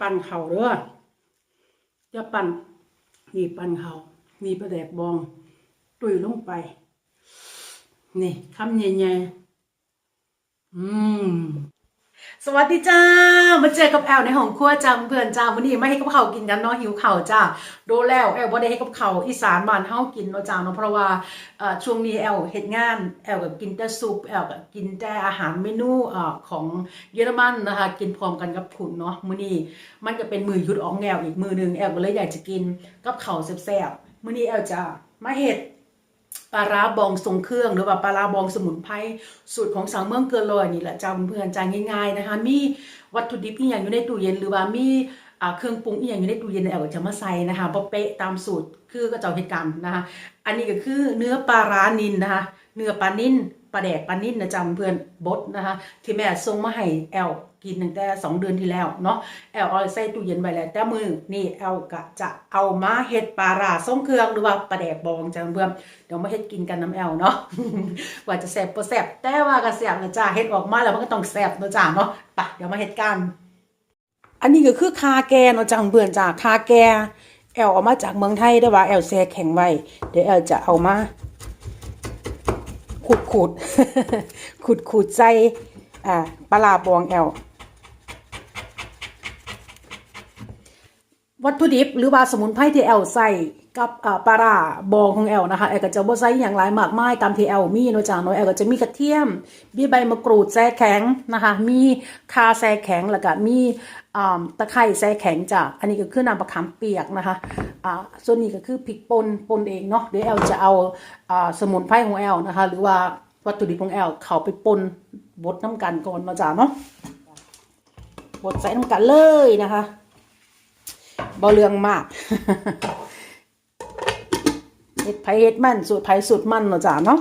ปั่นเข่าเด้อจะปั่นนี่ปั่นเข่านี่ประแดกบอง ตุยลงไป นี่คำใหญ่ๆอืม สวัสดีจ้า มาเจอกับแอลในห้องครัวจ้าเพื่อนจ้าวันนี้ไม่ให้กับเขากินกันเนาะหิวเข่าจ้าโดนแล้วแอลบ่ได้ให้กับเขาอีสานบ้านเฮากินเนาะจ้าเนาะเพราะว่าช่วงนี้แอลเฮ็ดงานแอลก็กินแต่ซุปแอลก็กินแต่อาหารเมนูของเยอรมันนะคะกินพร้อมกันกับคุณเนาะมื้อนี้มันจะเป็นมือยุดออกแอลอีกมือหนึงแอลก็เลยอยากจะกินกับเข้าแซ่บๆมื้อนี้แอลจะมาเฮ็ด ปลาร้าบองทรงเครื่องหรือว่าปลาร้าบองสมุนไพรสูตรของสังเมืองเกลือลอยนี่แหละจ้าเพื่อนๆจาง่ายๆนะคะมีวัตถุดิบอย่างอยู่ในตู้เย็นหรือว่ามีเครื่องปรุงอย่างอยู่ในตู้เย็นแอลจะมาใส่นะคะบ่เป๊ะตามสูตรคือก็เจ้าเหตุกันนะคะอันนี้ก็คือเนื้อปลาร้านินนะคะเนื้อปลานิน ปลาแดกปลานิ่นนะจ๊ะเพื่อนบดนะคะ ที่แม่ส่งมาให้แอลกินตั้งแต่สองเดือนที่แล้วเนาะแอลเอาใส่ตู้เย็นไว้แล้วแต่มือนี่แอลก็จะเอามาเฮ็ดปลาราทรงเครื่องหรือว่าปลาแดกบองจ้ะเพื่อนเดี๋ยวมาเฮ็ดกินกันน้ำแอลเนาะว่าจะแซ่บบ่แซ่บแต่ว่าก็แซ่บนะจ้าเฮ็ดออกมาแล้วมันก็ต้องแซ่บนะจ้าเนาะไปเดี๋ยวมาเฮ็ดกัน อันนี้ก็คือคาแกเนาะจ้าเพื่อนจ้าคาแกแอลเอามาจากเมืองไทยได้ว่าแอลแซ่แข็งไว้เดี๋ยวแอลจะเอามา ขุดขุดขุดขุดใส่อ่าปลาร้าบองแอลวัตถุดิบหรือว่าสมุนไพรที่แอลใส่ กับอ่าปลาร้าบองของแอลนะคะแอลก็จะบ่ใส่อย่างหลายมากมายตามที่แอลมีเนาะจ้าเนาะแอลก็จะมีกระเทียมมีใบมะกรูดแซ่แข็งนะคะ มีคาแซ่แข็งแล้วก็มีอ่าตะไคร้แซ่แข็งจ้ะอันนี้ก็คือน้ำมะขามเปียกนะคะอ่าส่วนนี้ก็คือพริกป่นป่นเองเนาะเดี๋ยวแอลจะเอาอ่าสมุนไพรของแอลนะคะ หรือว่าวัตถุดิบของแอลเขาไปป่นบดน้ำกันก่อนเนาะจ้าเนาะบดใส่น้ำกันเลยนะคะบ่เรื่องมาก ดไผเฮ็ดมันสูตรไผสูตรมันเนาะจ้าเนาะ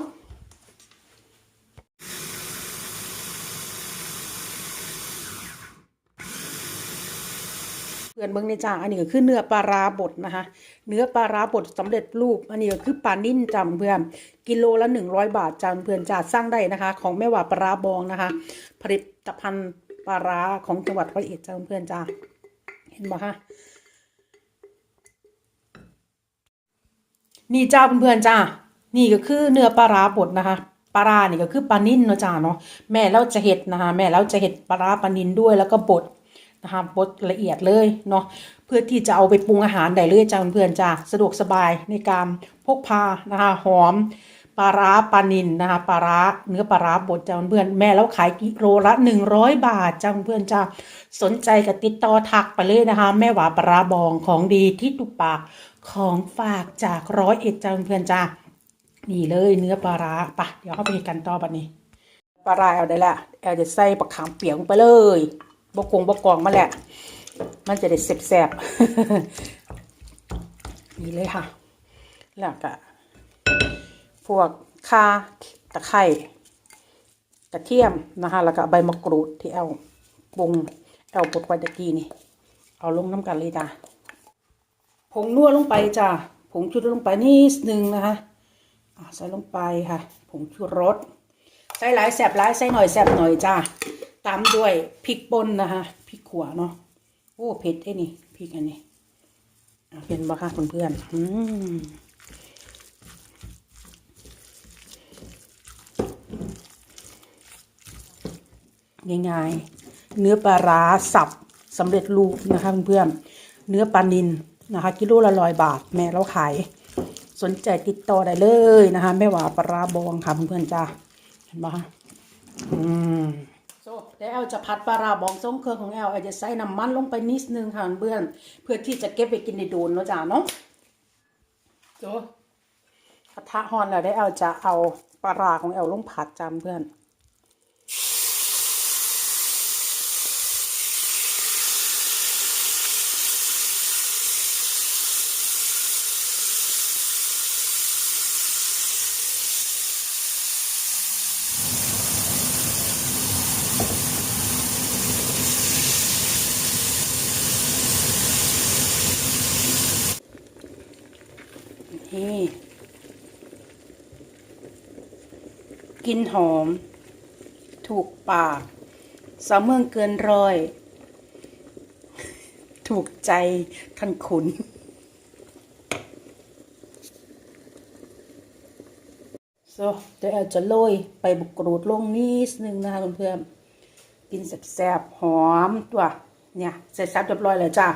เพื่อนเบิ่งในจ้าอันนี้ก็คือเนื้อปลาราบดนะคะ เนื้อปลาราบดสำเร็จรูป อันนี้ก็คือปลานิ่นจำเพื่อนกิโลละหนึ่งร้อยบาทจำเพื่อนจ้าสร้างได้นะคะ ของแม่ว่าปลาราบองนะคะ ผลิตภัณฑ์ปลาราของจังหวัดร้อยเอ็ดจำเพื่อนจ้าเห็นบ่คะ นี่จ้าเพื่อนๆจ้านี่ก็คือเนื้อปลาร้าบดนะคะปลาร้านี่ก็คือปลานิ่นเนาะจ้าเนาะแม่เราจะเห็ดนะคะแม่เราจะเห็ดปลาร้าปลานิ่นด้วยแล้วก็บดนะคะบดละเอียดเลยเนาะเพื่อที่จะเอาไปปรุงอาหารได้เลยจ้าเพื่อนๆจ้าสะดวกสบายในการพกพานะคะหอมปลาร้าปลานินนะคะปลาร้าเนื้อปลาร้าบดจ้าเพื่อนๆแม่แล้วขายกิโลละหนึ่งร้อยบาทจ้าเพื่อนๆจ้าสนใจก็ติดต่อทักไปเลยนะคะ แม่หวาปลาร้าบองของดีที่ตุกปาก ของฝากจากร้อยเอ็ดจ้าเพื่อนจ้านี่เลยเนื้อปลาร้าปะเดี๋ยวเข้าไปเห็นกันต่อบัดนี้ปลาร้าเอาได้ละแอลจะใส่ปลาขามเปียกลงไปเลยบกงบกองมาแหละ มันจะได้แซ่บๆนี่เลยค่ะ แล้วก็พวกข่าตะไคร้กระเทียมนะคะแล้วก็ใบมะกรูดที่แอลปรุงแอลบดไว้ตะกี้นี่ เอาลงน้ำกันเลยจ้า ผงนัวลงไปจ้ะผงชูรสลงไปนิดนึงนะคะใส่ลงไปค่ะ ผงชูรสใส่หลายแสบหลายใส่หน่อยแสบหน่อยจ้าตามด้วยพริกป่นนะคะพริกขัวเนาะโอ้เผ็ดไอ้นี่พริกอันนี้อะเห็นบ่คะเพื่อนๆอืมง่ายๆเนื้อปลาร้าสับสำเร็จรูปนะคะเพื่อนๆเนื้อปลานิน นะคะ กิโลละร้อยบาท แม่เราขาย สนใจติดต่อได้เลยนะคะแม่ว่าปลาบองค่ะเพื่อนๆจ้าเห็นปะคะอืมโซ่เดี๋ยวแอลจะผัดปลาราบองทรงเครื่องของแอลแอลจะใส่น้ำมันลงไปนิดนึงค่ะเพื่อนเพื่อที่จะเก็บไปกินในโดนเนาะจ้าเนาะโซ่กระทะฮอนแล้วได้แอลจะเอาปลาราของแอลลงผัดจำเพื่อน กลินหอม ถูกปาก สาวเมืองเกินร้อย ถูกใจท่านขุน so เดี๋ยวแอลจะโรยไปบุกรูดลงนิดนึงนะคะเพื่อนๆกินแซ่บๆ หอมตัวเนี่ยเสร็จสับเรียบร้อยแล้วจ้า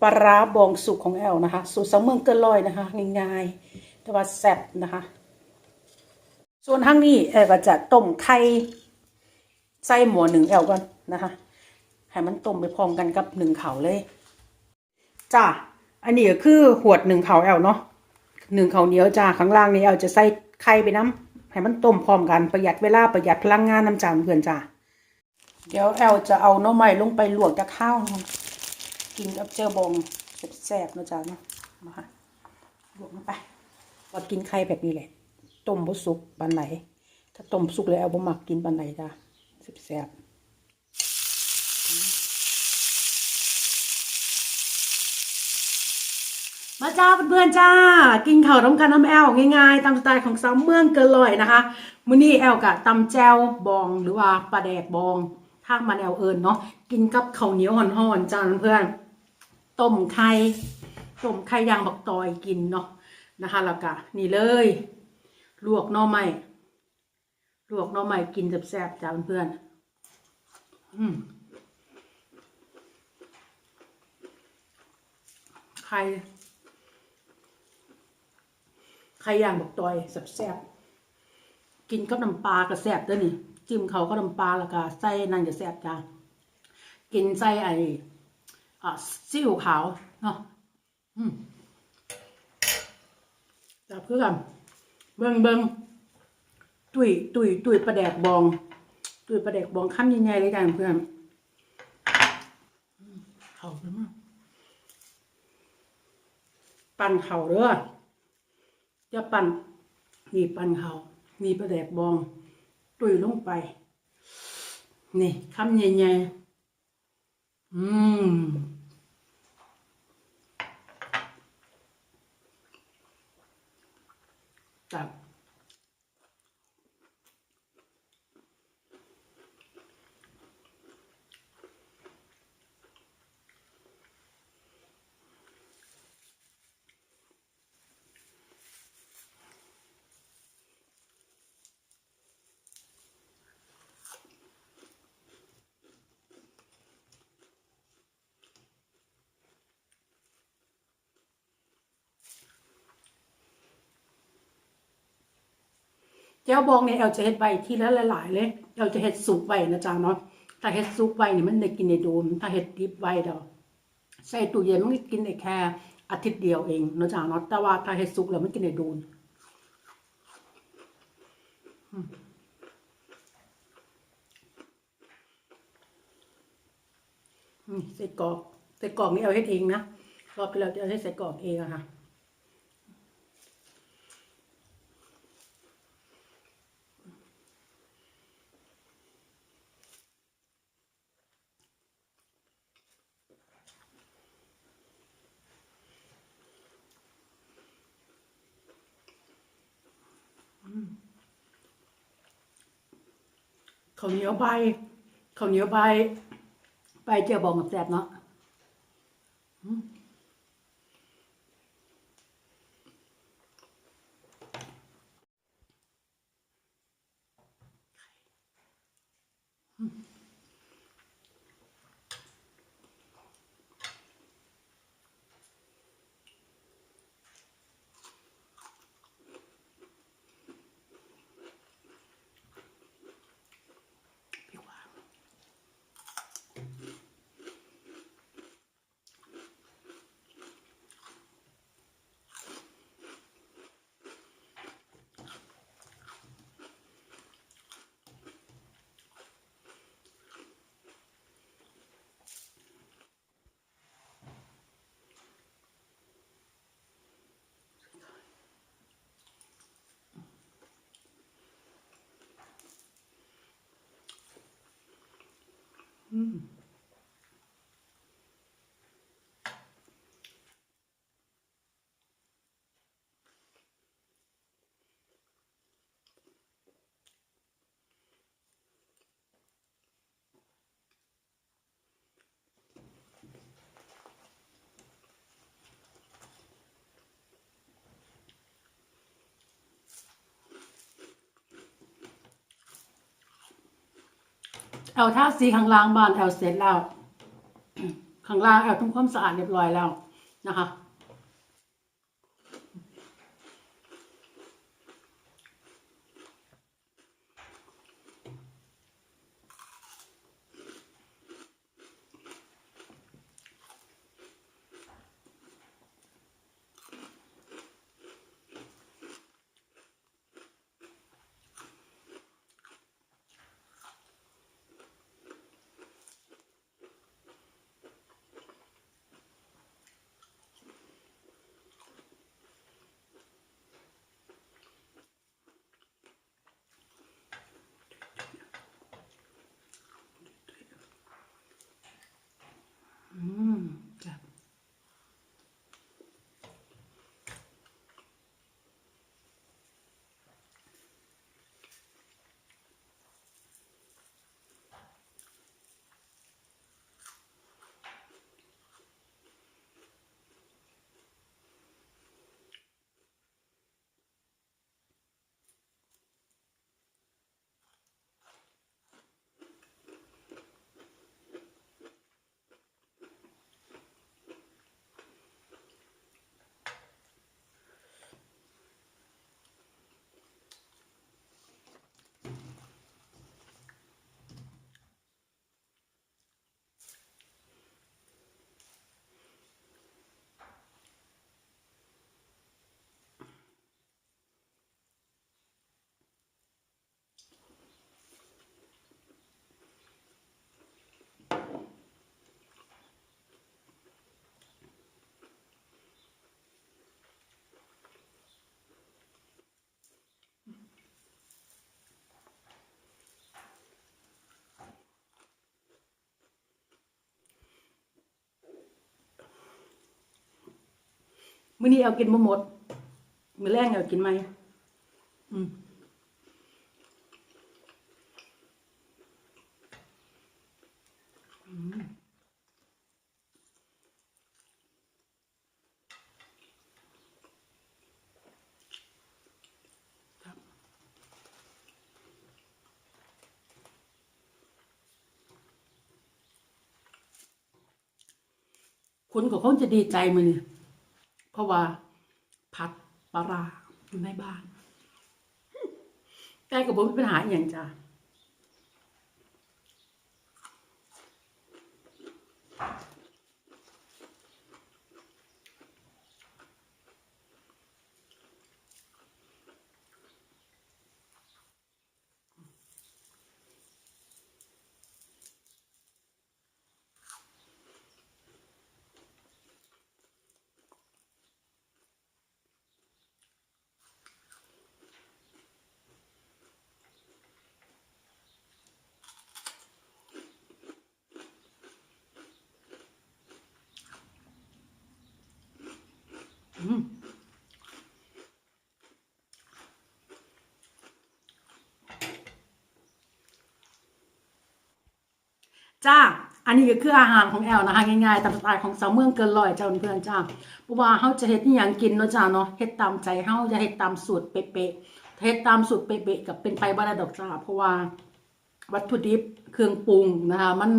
ปลาร้าบองสุกของแอลนะคะ สูตรสองเมืองเกินลอยนะคะ ง่ายๆ แต่ว่าแซ่บนะคะ ส่วนทั้งนี้แอลก็จะต้มไข่ใส่หมูหนึ่งแอลก่อนนะคะให้มันต้มไปพร้อมกันกับหนึ่งเขาเลยจ้าอันนี้ก็คือหวดหนึ่งเขาแอลเนาะหนึ่งเขาเหนียวจ้าข้างล่างนี้แอลจะใส่ไข่ไปน้ำให้มันต้มพร้อมกันประหยัดเวลาประหยัดพลังงานน้ำจานเพื่อนจ้าเดี๋ยวแอลจะเอาน้อไม้ลงไปลวกจากข้าวกินกับเจอบองแซ่บๆนะจ๊ะเนาะมาค่ะลวกลงไปว่ากินไข่แบบนี้แหละ ต้มบ่สุกปันไหน ถ้าต้มสุกแล้วแอลบ่มักกินปันไหนจ้ะแซ่บมาจ้าเพื่อนๆจ้า กินข้าวต้มกันน้ำแอลง่ายๆตามสไตล์ของสาวเมืองเกินลอยนะคะมื้อนี้แอลกะตำแจวบองหรือว่าปลาแดกบองทามันแอลเอิญเนาะกินกับข้าวเหนียวห่อนๆจ้าเพื่อนๆต้มไข่ต้มไข่ยางบักตอยกินเนาะนะคะแล้วก็นี่เลย ลวกหน่อไม้ลวกหน่อไม้กินแซ่บๆจ้าเพื่อนๆอืมไข่ไข่ย่างบอกตอยแซ่บๆกินกับน้ำปลาก็แซ่บเด้วยนี่จิ้มเขาก็น้ำปลาแล้วก็ใส่นั่นก็แซ่บจ้ากินใส่ไอ้อะซีอิ๊วขาวเนาะอืมจับคือกัน เบิ่งเบิ่งตุยตุยตุยประแดกบอง ตุยประแดกบองคำใหญ่ๆเลยกันเพื่อนอืมเขาเด้อปั่นเข่าเด้อจะปั่นนี่ปั่นเขานี่ประแดกบอง ตุยลงไป นี่คำใหญ่ๆอืม จั เจ้าบองเนี่ยเอลจะเฮ็ดใบทีละหลายๆเลยเอลจะเฮ็ดสุกไว้นะจ๊ะเนาะถ้าเฮ็ดสุกไว้เนี่ยมันได้กินในโดม ถ้าเฮ็ดดิบไว้เดี๋ยวใส่ตู้เย็นมันกินได้แค่อาทิตย์เดียวเองนะจ๊ะเนาะแต่ว่าถ้าเฮ็ดสุกแล้วมันกินได้โดนอืมใส่กรอกใส่กรอกนี่เอาเฮ็ดเองนะรอบที่เราจะเอาให้ใส่กรอกเองอะค่ะ ข้าวเหนียวใบข้าวเหนียวใบใบเจียวบองกับแซ่บเนาะ อาท่าสีข้างล่างบ้านแอลเสร็จแล้วข้างล่างแอลทำความสะอาดเรียบร้อยแล้วนะคะ มื้อนี้เอากินบ่หมด มื้อแรงเอากินไหมอืมอืมครับคุณก็คงจะดีใจมื้อนี้ เพราะว่าผัดปลาอยู่ในบ้าน แต่กับผมมีปัญหาอย่างจ้ะ จ้า อันนี้ก็คืออาหารของแอลนะคะง่ายๆตามสไตล์ของสาวเมืองเกินร้อยเจ้าเพื่อนจ้าเพราะว่าเฮาจะเฮ็ดอีหยังกินเนาะจ้าเนาะเฮ็ดตามใจเฮาจะเฮ็ดตามสูตรเป๊ะๆเฮ็ดตามสูตรเป๊ะๆกับเป็นไปบ่ได้ดอกจ้าเพราะว่า วัตถุดิบเครื่องปรุงนะคะ มัน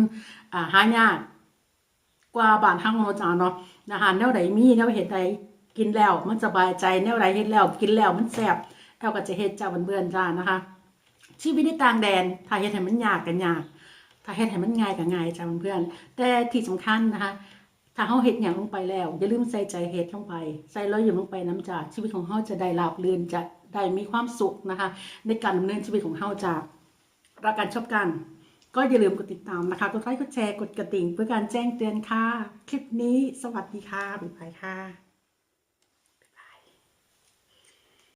หายากกว่าบ้านเฮาเนาะจ้าเนาะนะคะแนวใดมีแนวเฮ็ดใด กินแล้วมันสบายใจแนวใดเฮ็ดแล้วกินแล้วมันแซ่บแอลก็จะเฮ็ดจ้าเพื่อนๆจ้านะคะ ชีวิตในต่างแดนถ้าเฮ็ดให้มันยากก็ยากถ้าเฮ็ดให้มันง่ายก็ง่ายจ้าเพื่อนๆแต่ที่สำคัญนะคะ ถ้าเฮาเฮ็ดหยังลงไปแล้ว อย่าลืมใส่ใจเฮ็ดลงไป ใส่รอยอยิ้มลงไปน้ำจ้าชีวิตของเฮาจะได้ราบรื่นจะได้มีความสุขนะคะ ในการดำเนินชีวิตของเฮาจ้ารักกันชอบกัน ก็อย่าลืมกดติดตามนะคะ กดไลค์กดแชร์กดกระดิ่ง เพื่อการแจ้งเตือนค่ะ คลิปนี้สวัสดีค่ะบ๊ายบายค่ะ